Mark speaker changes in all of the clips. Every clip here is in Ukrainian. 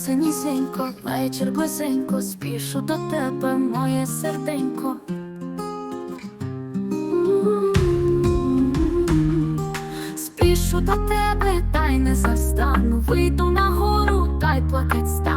Speaker 1: сонце нізенько, вечір близенько, спішу до тебе, моє серденько. Спішу до тебе, та й не застану. Вийду на гору, та й плакать стану.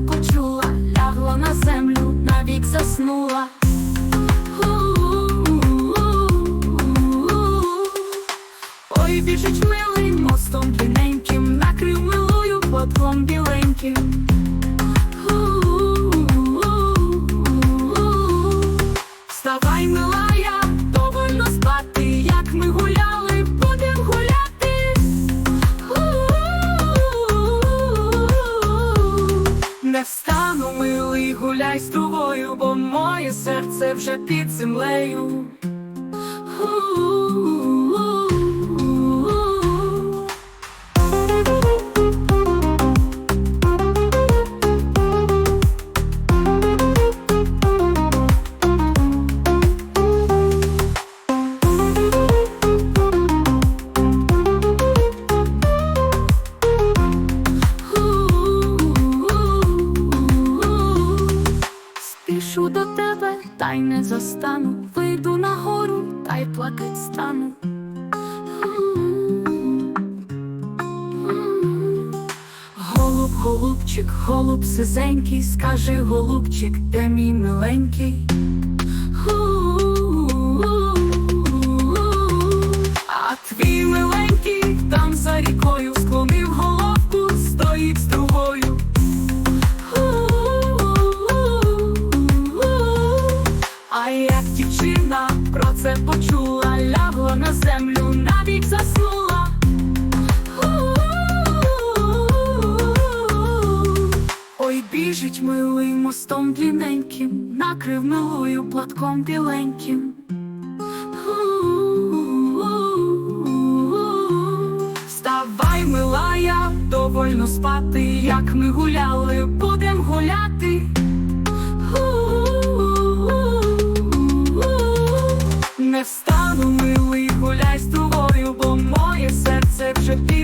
Speaker 1: Почула, лягла на землю, навік заснула.
Speaker 2: Ой, біжить милий мостом длинненьким, накрив милою платком біленьким. Милий, з тобою, бо моє серце вже під землею.
Speaker 1: Спішу до тебе, та й не застану. Вийду на гору, та й плакать стану.
Speaker 2: Голуб, голубчик, голуб сизенький, скажи, голубчик, де мій миленький. Про це почула, лягла на землю, навік заснула. Ой, біжить милий мостом длинненьким, накрив милою платком біленьким. Вставай, милая, довольно спати, як ми гуляли, будем гуляти. Не встану, милий, гуляй з тобою, бо моє серце вже під